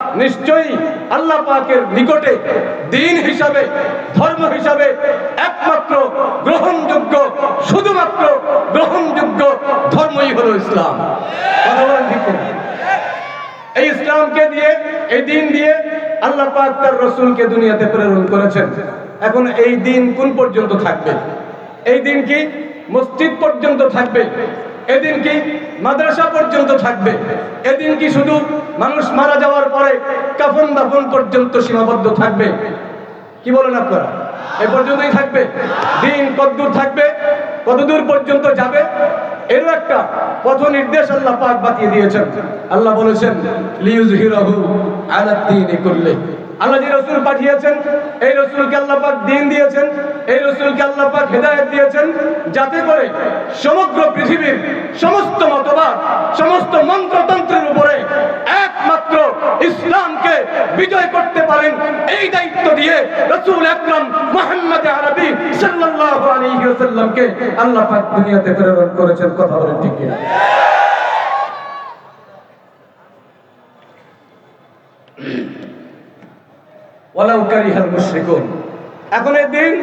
নিশ্চয়ই আল্লাহ পাকের নিকটে দিন হিসাবে, ধর্ম হিসাবে একমাত্র গ্রহণযোগ্য, শুধুমাত্র গ্রহণযোগ্য ধর্মই হলো ইসলাম? এই ইসলামকে দিয়ে, এই দিন দিয়ে আল্লাহ পাক তার রসুলকে দুনিয়াতে প্রেরণ করেছেন। এখন এই দিন কোন পর্যন্ত থাকবে? এই দিন কি মসজিদ পর্যন্ত থাকবে? এদিন কি মাদ্রাসা পর্যন্ত থাকবে? এদিন কি শুধু মানুষ মারা যাওয়ার পরে কাফন দাফন পর্যন্ত সীমাবদ্ধ থাকবে। কি বলেন আপনারা? এ পর্যন্তই থাকবে। দিন কতদূর থাকবে? কতদূর পর্যন্ত যাবে? এরও একটা পথ নির্দেশ আল্লাহ পাক বাতিয়ে দিয়েছেন। আল্লাহ বলেছেন লিউজহিরাহু আলা দ্বীনি কুল্লি। আল্লাহ যে রসুল পাঠিয়েছেন, এই রসুলকে আল্লাহ পাক দিন দিয়েছেন, এই রসুলকে আল্লাহ পাক হেদায়েত দিয়েছেন, যাতে করে সমগ্র পৃথিবীর সমস্ত মতবাদ, সমস্ত মন্ত্রতন্ত্রের উপরে বিজয় করতে পারেন। এই দায়িত্ব দিয়ে রসুল আকরাম মুহাম্মদ আরবি সাল্লাল্লাহু আলাইহি ওয়াসাল্লামকে আল্লাহ পাক দুনিয়াতে প্রেরণ করেছেন। কথা বলেন ঠিক কিনা? ওয়ালাউ কারিহাল মুশরিকুন। এখন এই দিন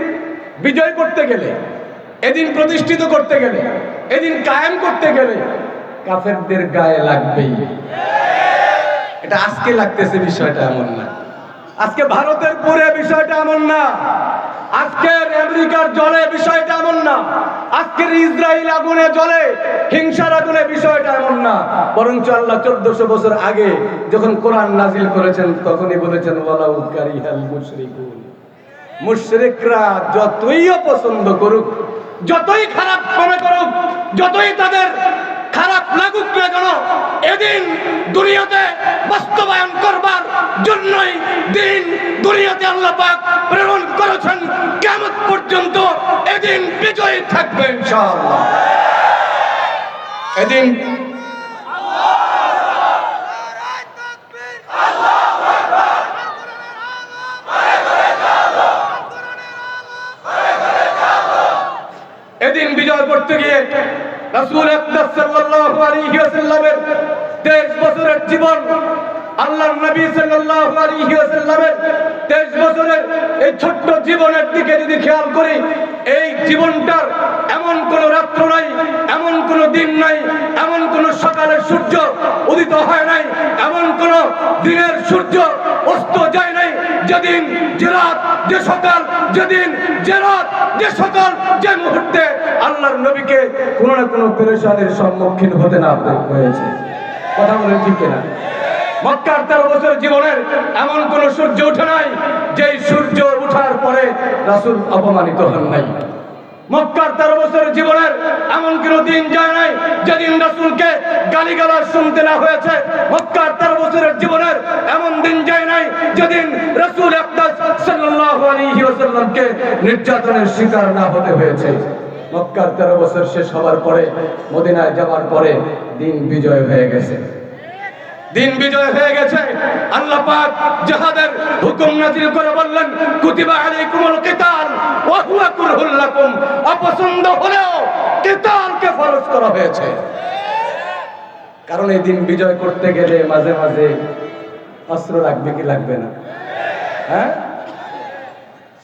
বিজয় করতে গেলে এদিন প্রতিষ্ঠিত করতে গেলে এদিন কায়েম করতে গেলে কাফেরদের গায়ে লাগবেই। এটা আজকে লাগতেছে বিষয়টা এমন না। আজকে ভারতের পুরে বিষয়টা এমন না। আজকের আমেরিকার জলে বিষয়টা এমন না। আজকের ইসরায়েল আগুনে জলে হিংসার আগুনে বিষয়টা এমন না। বরঞ্চ আল্লাহ চোদ্দশো বছর আগে যখন কোরআন নাজিল করেছেন, তখনই বলেছেন, ওয়ালাউ কারিহাল মুশরিকুন। মুশরিকরা যতই অপছন্দ করুক, যতই খারাপ মনে করুক, যতই তাদের খারাপ লাগুক না কেন, এদিন দুনিয়াতে বাস্তবায়ন করবার জন্যই দিন দুনিয়াতে আল্লাহ পাক প্রেরণ করেছেন। কেমন পর্যন্ত এদিন বিজয়ী থাকবে ইনশাআল্লাহ। এদিন এদিন বিজয় করতে গিয়ে রাসূল আকরাম সাল্লাল্লাহু আলাইহি ওয়াসাল্লামের 23 বছরের জীবন, আল্লাহর নবী সাল্লাল্লাহু আলাইহি ওয়াসাল্লামের 23 বছরের এই ছোট্ট জীবনের দিকে যদি খেয়াল করি, এই জীবনটার এমন কোন রাত্র নাই, এমন কোন দিন নাই, এমন কোন সকালের সূর্য উদিত হয় নাই, এমন কোন দিনের সূর্য অস্ত যায় যেদিন যে রাত, যে সকাল, যেদিন যে রাত, যে সকাল, যে মুহূর্তে আল্লাহর নবীকে কোনো না কোনো পেরেশানির সম্মুখীন হতে না হয়েছে। কথা বলেন ঠিক কিনা? মক্কার তেরো বছর জীবনের এমন কোন সূর্য উঠে নাই, যেই সূর্য উঠার পরে রাসুল অপমানিত হন নাই। মক্কার তেরো বছরের জীবনের এমন কোন দিন যায় নাই যেদিন রাসূলকে গালিগালাজ শুনতে না হয়েছে। মক্কার তেরো বছরের জীবনের এমন দিন যায় নাই যেদিন রাসূল ওয়াসাল্লামকে নির্যাতনের শিকার না হতে হয়েছে। মক্কার তেরো বছর শেষ হওয়ার পরে, মদিনায় যাওয়ার পরে দিন বিজয় হয়ে গেছে। দিন বিজয় হয়ে গেছে। আল্লাহ পাক জিহাদের হুকুম নাজিল করে বললেন, কুতিবা আলাইকুমুল কিতাল, ওয়া হুয়া কুরহুল লাকুম। অপছন্দ হলেও কিতালকে ফরজ করা হয়েছে। কারণ এই দিন বিজয় করতে গেলে মাঝে মাঝে অস্ত্র লাগবে কি লাগবে না? হ্যাঁ?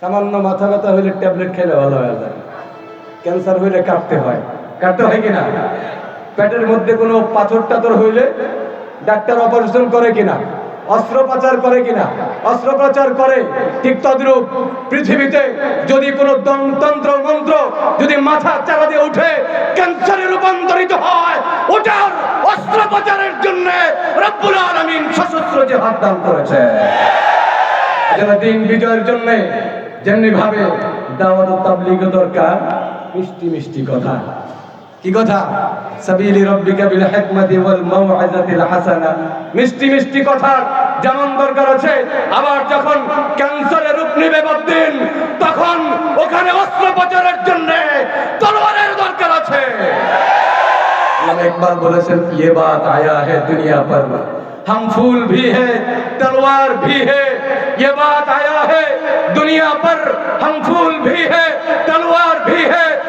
সামান্য মাথা ব্যথা হইলে ট্যাবলেট খেলে ভালো হয়ে যায়। ক্যান্সার হইলে কাটতে হয়। কাটতে হয় কিনা পেটের মধ্যে কোনো পাথর টাথর হইলে ডাক্তার অপারেশন করে কিনা? অস্ত্রোপচার করে কিনা? অস্ত্রোপচার করে? ঠিক তদ্রূপ পৃথিবীতে যদি কোনো তন্ত্র, মন্ত্র যদি মাথা চালা দিয়ে উঠে, ক্যান্সারে রূপান্তরিত হয়, ওটার অস্ত্রোপচারের জন্য রব্বুল আলামিন সশস্ত্র যে হাত দান করেছে। এজন্য দিন বিজয়ের জন্য যেমনি ভাবে দাওয়াত তাবলীগ দরকার, মিষ্টি মিষ্টি কথা। কি কথা সাবিলি রব্বিকা বিল হিকমাতি ওয়াল মাউইজাতিল হাসানা মিষ্টি মিষ্টি কথা যেমন দরকার আছে আবার যখন ক্যান্সারের রূপ নিবে বদিন তখন ওখানে অস্ত্রোপচারের জন্য তলোয়ারের দরকার আছে আল্লাহ ইকবাল বলেছেন ये बात आया है दुनिया पर हम फूल भी है तलवार भी है ये बात आया है दुनिया पर हम फूल भी है तलवार भी है या आपस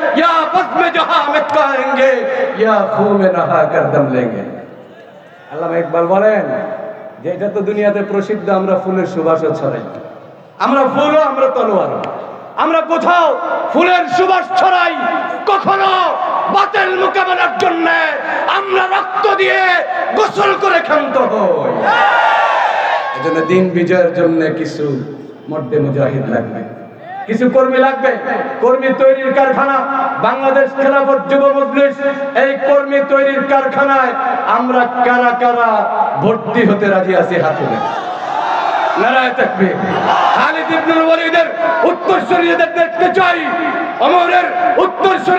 में जहां में कहेंगे या खूह में नहा कर दम लेंगे আল্লাহ ইকবাল বলেন যে এটা তো দুনিয়াতে প্রসিদ্ধ আমরা ফুলের সুবাসও ছড়াই আমরা ফুলও আমরা তলোয়ার আমরা কোথাও ফুলের সুবাস ছড়াই কখনো বাতেল মোকাবেলার জন্য আমরা রক্ত দিয়ে গোসল করে ক্ষান্ত হই এজন্য দিন বিজয়ের জন্য কিছু মধ্যে মুজাহিদ লাগবে কিছু কর্মী লাগবে? কর্মী তৈরির কারখানা। বাংলাদেশ খেলাফত যুব মজলিস, এই কর্মী তৈরির কারখানায় আমরা কারা কারা ভর্তি হতে রাজি আছি হাত তুলে। দেখতে চাই।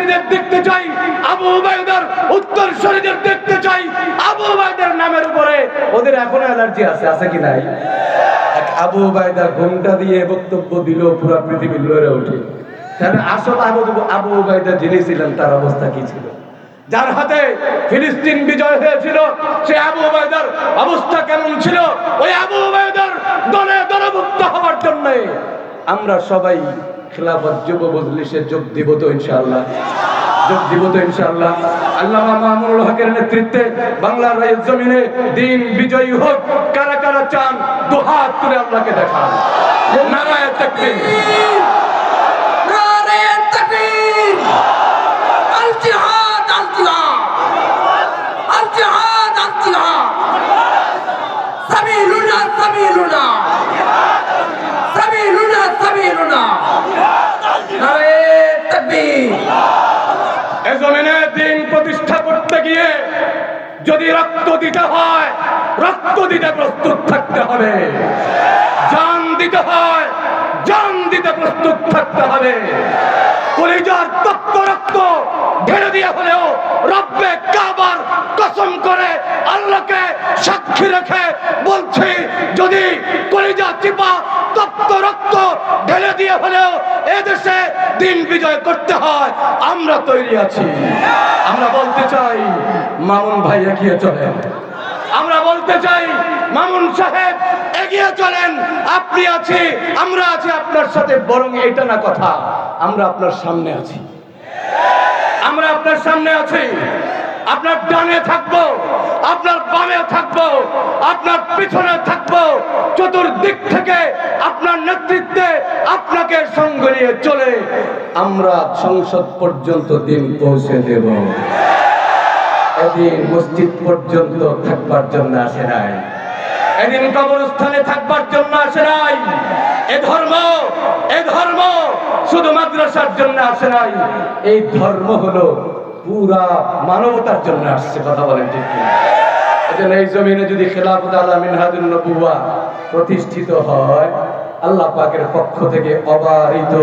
দেখতে চাই। নামের উপরে ওদের এখনও অ্যালার্জি আছে আছে কি নাই? আবু উবাইদা ঘুমটা দিয়ে বক্তব্য দিল, পুরো পৃথিবী লড়ে ওঠে তাহলে আসল আবু আবু উবাইদা যিনি ছিলেন, তার অবস্থা কি ছিল? যার হাতে ফিলিস্তিন বিজয় হয়েছিল, সে আবু উবাইদার অবস্থা কেমন ছিল? ওই আবু উবাইদার দলে দলভুক্ত হওয়ার জন্য আমরা সবাই খেলাফত যুব মজলিসে যোগ দিব তো ইনশাআল্লাহ। যোগ দিব তো ইনশাআল্লাহ। আল্লামা মামুনুল হকের নেতৃত্বে বাংলার রায়ের দিন বিজয়ী হোক, কারা কারা চান দুহাত তুলে আল্লাহকে দেখান। নারায় নারে তাকবীর আল জিহাদ আল জিহাদ আল জিহাদ আল জিহাদ সাবিলুনা সাবিলুনা সাবিলুনা সাবিলুনা নারে তাকবীর এ জমিনে দিন প্রতিষ্ঠা করতে গিয়ে যদি রক্ত দিতে হয়, রক্ত দিতে প্রস্তুত থাকতে হবে। জান দিতে হয়, জান দিতে প্রস্তুত থাকতে হবে। কলিজার তপ্ত রক্ত ঢেলে দিয়ে হলেও রব্বে কসম করে আল্লাহকে সাক্ষী রেখে বলছি, যদি কলিজা চিপা তপ্ত রক্ত ঢেলে দিয়ে হলেও এদেশে দিন বিজয় করতে হয়, আমরা তৈরি আছি। আমরা বলতে চাই, মামুন ভাই এগিয়ে চলেন। আমরা বলতে চাই, মামুন সাহেব এগিয়ে চলেন। আপনি আছি, আমরা আছি আপনার সাথে, বরং এটা না কথা, আমরা আপনার সামনে আছি। আমরা আপনার সামনে আছি। আপনার ডানে থাকব, আপনার বামে থাকব, আপনার পিছনে থাকব, চতুর্দিক থেকে আপনার নেতৃত্বে আপনাকে সঙ্গ নিয়ে চলে আমরা সংসদ পর্যন্ত দিন পৌঁছে দেব। এদিন মসজিদ পর্যন্ত থাকবার জন্য আসে নাই। এদিন কবরস্থানে থাকবার জন্য আসে নাই। এ ধর্ম এ ধর্ম শুধু মাদ্রাসার জন্য আসে নাই। এই ধর্ম হলো পুরা মানবতার জন্য আসছে, কথা বলেন ঠিক কিনা? এই জমিনে যদি খেলাফত আলা মিনহাজুন নবুয়া প্রতিষ্ঠিত হয়, আল্লাহ পাকের পক্ষ থেকে অবারিত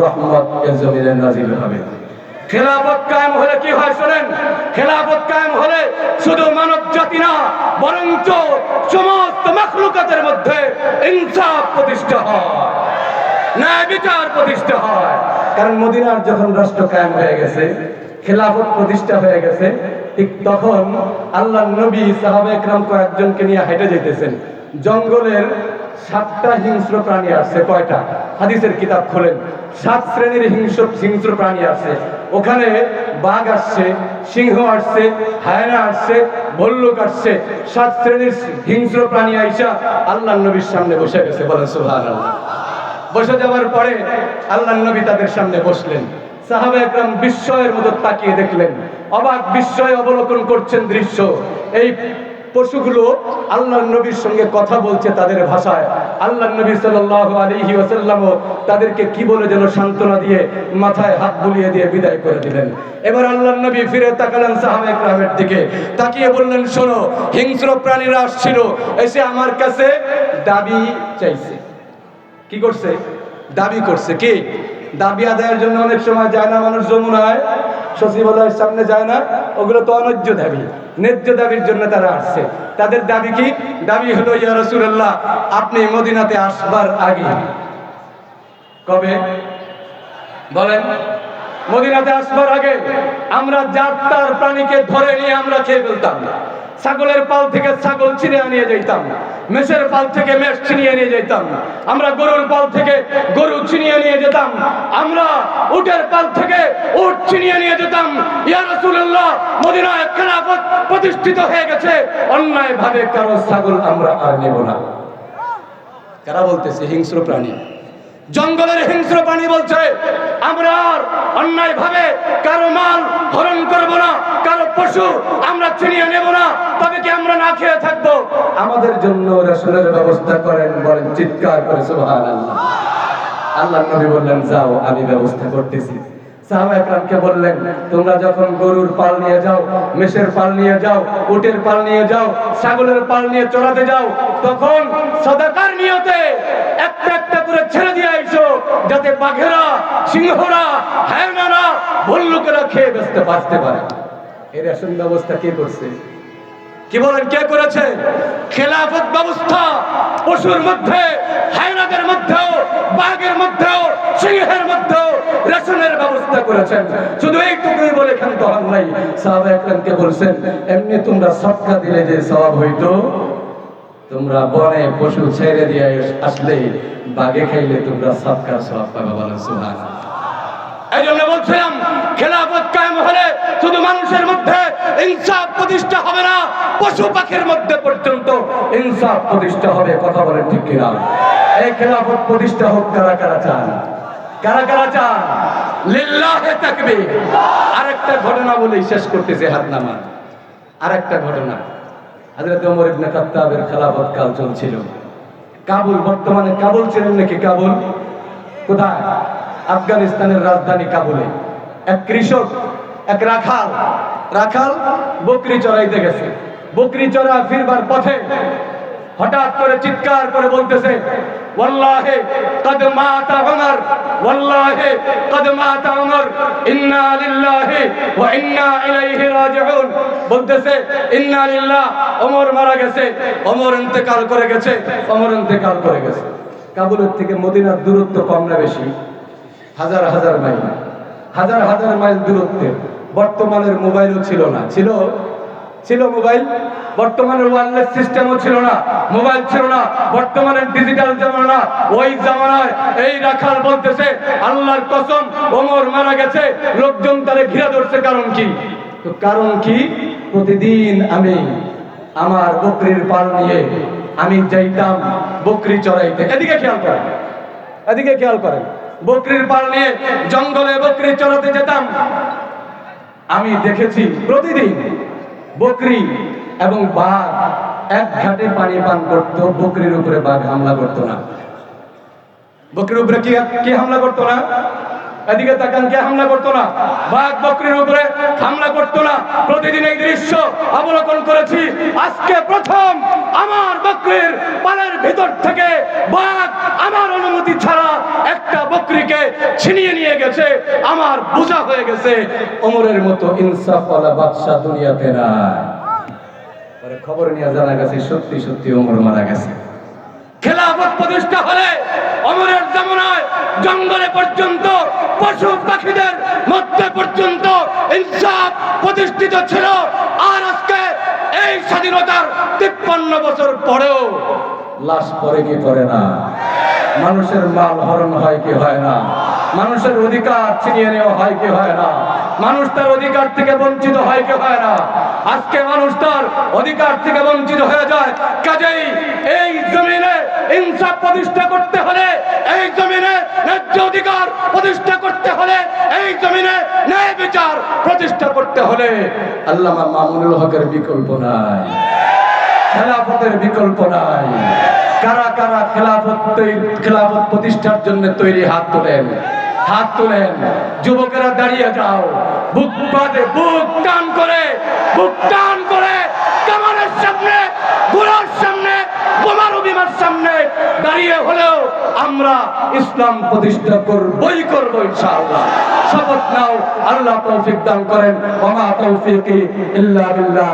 রহমত এ জমিনে নাজিল হবে। খেলাফত কায়েম হলে কি হয় শোনেন? খেলাফত কায়েম হলে শুধু মানব জাতি না, বরঞ্চ সমস্ত মাখলুকাতের মধ্যে ইনসাফ প্রতিষ্ঠা হয়, ন্যায় বিচার প্রতিষ্ঠা হয়। কারণ মদিনার যখন রাষ্ট্র কায়েম হয়ে গেছে, খেলাফত প্রতিষ্ঠা হয়ে গেছে, ঠিক তখন আল্লাহ নবী সাহাবে একরাম কয়েকজনকে নিয়ে হেঁটে যেতেছেন। জঙ্গলের সাতটা হিংস্র প্রাণী আসছে কয়টা? হাদিসের কিতাব খোলেন। সাত শ্রেণির হিংস্র হিংস্র প্রাণী আছে। ওখানে বাঘ আসছে, সিংহ আসছে হায়না আসছে ভল্লুক আসছে। সাত শ্রেণির হিংস্র প্রাণী আইসা আল্লাহ নবীর সামনে বসে গেছে, বলেন সুবহানাল্লাহ। বসে যাওয়ার পরে আল্লাহ নবী তাদের সামনে বসলেন। সাহাবা একরাম বিস্ময়ের মতো তাকিয়ে দেখলেন। অবাক বিস্ময় অবলোকন করছেন দৃশ্য। এই পশুগুলো আল্লাহ নবীর সঙ্গে কথা বলছে তাদের ভাষায়। আল্লাহ নবী সাল্লাল্লাহু আলাইহি ওয়াসাল্লাম তাদেরকে কি বলে যেন সান্ত্বনা দিয়ে মাথায় হাত বুলিয়ে দিয়ে বিদায় করে দিলেন। এবার আল্লাহ নবী ফিরে তাকালেন সাহাবা দিকে। তাকিয়ে বললেন, শোনো, হিংস্র প্রাণীরা আসছিল। এসে আমার কাছে দাবি চাইছে। কি করছে? দাবি করছে। কি? দাবি আদায়ের জন্য অনেক সময় যায় না, মানুষ যমুনায়, সচিবালয়ের সামনে যায় না। ওগুলো তো অনৈজ্য দাবি। ন্যায্য দাবির জন্য তারা আসছে। তাদের দাবি কি? দাবি হলো, ইয়া রসুল্লাহ আপনি মদিনাতে আসবার আগে। কবে? বলেন। মদিনাতে আসবার আগে। আমরা যার তার প্রাণীকে ধরে নিয়ে আমরা খেয়ে ফেলতাম ছাগলের পাল থেকে ছাগল ছিনিয়ে আনিয়ে যেতাম মেষের পাল থেকে মেষ ছিনিয়ে নিয়ে যেতাম আমরা গরুর পাল থেকে গরু ছিনিয়ে নিয়ে যেতাম। আমরা উটের পাল থেকে উট ছিনিয়ে নিয়ে যেতাম। ইয়া রাসূলুল্লাহ, মদিনায় খেলাফত প্রতিষ্ঠিত হয়ে গেছে। অন্যায় ভাবে কারও ছাগল আমরা আর নেব না। কারা বলতেছে, হিংস্র প্রাণী? জঙ্গলের হিংস্র প্রাণী বলছে, আমরা আর অন্যায় ভাবে কারও মাল হরণ করব না, কারও পশু আমরা ছিনিয়ে নেব না, তবে কি আমরা না খেয়ে থাকব? আমাদের জন্য রেশনের ব্যবস্থা করেন বলেন, চিৎকার করে, সুবহানাল্লাহ। আল্লাহ নবী বললেন, যাও, আমি ব্যবস্থা করতেছি। বললেন, তোমরা যখন গরুর পাল নিয়ে যাও, মেষের পাল নিয়ে যাও, উটের পাল নিয়ে যাও, ছাগলের পাল নিয়ে চড়াতে যাও, তখন সদাকার নিয়তে একটা একটা করে ছেড়ে দিয়ে যাতে বাঘেরা, সিংহরা, হায়নারা ভল্লুকেরা খেয়ে বেসতে বাঁচতে পারে। এর রেশন ব্যবস্থা কে করছে? কি বলেন, কে করেছে? খেলাফত ব্যবস্থা পশুর মধ্যে, হায়নাদের মধ্যেও, বাঘের মধ্যেও, সিংহের মধ্যেও রেশনের ব্যবস্থা করেছেন। শুধু এইটুকুই বলে ক্ষান্ত হন নাই। সাহাবা একরামকে বলছেন, এমনি তোমরা সৎকা দিলে যে সওয়াব হইতো তোমরা বনে পশু ছেড়ে দিয়ে আসলে বাগে খাইলে তোমরা সৎকার সওয়াব পাবে বলেন সুবহানাল্লাহ। এই জন্য বলছিলাম, খেলাফত কায়েম হলে শুধু মানুষের মধ্যে ইনসাফ প্রতিষ্ঠা হবে না, পশু পাখির মধ্যে পর্যন্ত ইনসাফ প্রতিষ্ঠা হবে, কথা বলেন ঠিক কিনা? এই খেলাফত প্রতিষ্ঠা হোক, কারা কারা চান? কারা কারা চান? লিল্লাহে তাকবীর। আরেকটা ঘটনা বলেই শেষ করতেছে হাত নামা আরেকটা ঘটনা। হযরত ওমর ইবনে খাত্তাবের খেলাফত কাল চলছিল। কাবুল, বর্তমানে কাবুল ছিলেন নাকি কাবুল? কোথায়? আফগানিস্তানের রাজধানী কাবুলে। এক কৃষক, এক রাখাল। রাখাল বকরি চড়াইতে গেছে। বকরি চড়া ফিরবার পথে হঠাৎ করে চিৎকার করে বলতেছে কদ মাতা উমর ওয়াল্লাহে কদ মাতা উমর ইন্না লিল্লাহি ওয়া ইন্না ইলাইহি রাজিউন বলতেছে ইন্না লিল্লাহ ওমর মারা গেছে। ওমর ইন্তেকাল করে গেছে। ওমর ইন্তেকাল করে গেছে। কাবুলের থেকে মদিনার দূরত্ব কম না বেশি? হাজার হাজার মাইল। হাজার হাজার মাইল দূরত্বে। বর্তমানের মোবাইলও ছিল না। ছিল ছিল মোবাইল, বর্তমানে ওয়্যারলেস সিস্টেমও ছিল না, মোবাইল ছিল না, বর্তমানে ডিজিটাল জামানা। ওই জামানায় এই রাখাল বলতেছে, আল্লাহর কসম, ওমর মারা গেছে, লোকজন তারে ঘিরে ধরছে, কারণ কি? তো কারণ কি? প্রতিদিন আমি আমার বকরির পাল নিয়ে আমি যাইতাম বকরি চড়াইতে। এদিকে খেয়াল করেন, এদিকে খেয়াল করেন। বকরির পাল নিয়ে জঙ্গলে বকরি চড়াতে যেতাম। আমি দেখেছি প্রতিদিন বকরি এবং বাঘ এক ঘাটে পানি পান করতো, বকরির উপরে বাঘ হামলা করতো না। বকরির উপরে কি হামলা করতো না? এদিকে তাকান, কে হামলা করতো না? বাঘ বকরির উপরে হামলা করতো না। প্রতিদিন এই দৃশ্য অবলোকন করেছি। আজকে প্রথম আমার বকরির পালের ভিতর থেকে বাঘ আমার অনুমতি ছাড়া একটা বকরিকে ছিনিয়ে নিয়ে গেছে। আমার বোঝা হয়ে গেছে, ওমরের মতো ইনসাফ ইনসাফওয়ালা বাদশা দুনিয়াতে নাই। খবর নিয়ে জানা গেছে, সত্যি সত্যি ওমর মারা গেছে। খেলাফত প্রতিষ্ঠা হলে অমরের জামানায় জঙ্গলে পর্যন্ত, পশু পাখিদের মধ্যে পর্যন্ত ইনসাফ প্রতিষ্ঠিত ছিল। আর আজকে এই স্বাধীনতার তিপ্পান্ন বছর পরেও লাশ পরে কি পড়ে না? মানুষের মাল হরণ হয় কি হয় না? মানুষের অধিকার ছিনিয়ে নেওয়া হয় কি হয় না? মানুষ তার অধিকার থেকে বঞ্চিত হয় কি হয় না? আজকে মানুষ তার অধিকার থেকে বঞ্চিত হয়ে যায়। কাজেই এই জমিনে ইনসাফ প্রতিষ্ঠা করতে হলে এই জমিনে ন্যায্য অধিকার প্রতিষ্ঠা করতে হলে এই জমিনে ন্যায় বিচার প্রতিষ্ঠা করতে হলে আল্লামা মামুনুল হকের বিকল্প নাই। খেলাফতের বিকল্প নাই। কারা কারা খেলাফত খেলাফত প্রতিষ্ঠার জন্য তৈরি হাত তোলেন? হাত তোলেন। যুবকেরা দাঁড়িয়ে যাও। বুক বাঁধে, বুক টান করে, বুক টান করে কামানের সামনে গুলোর সামনে বিমার সামনে দাঁড়িয়ে হলেও আমরা ইসলাম প্রতিষ্ঠা করবই করব ইনশাআল্লাহ। শপথ নাও, আল্লাহ তৌফিক দান করেন। ওমা তৌফিকি ইল্লা বিল্লাহ।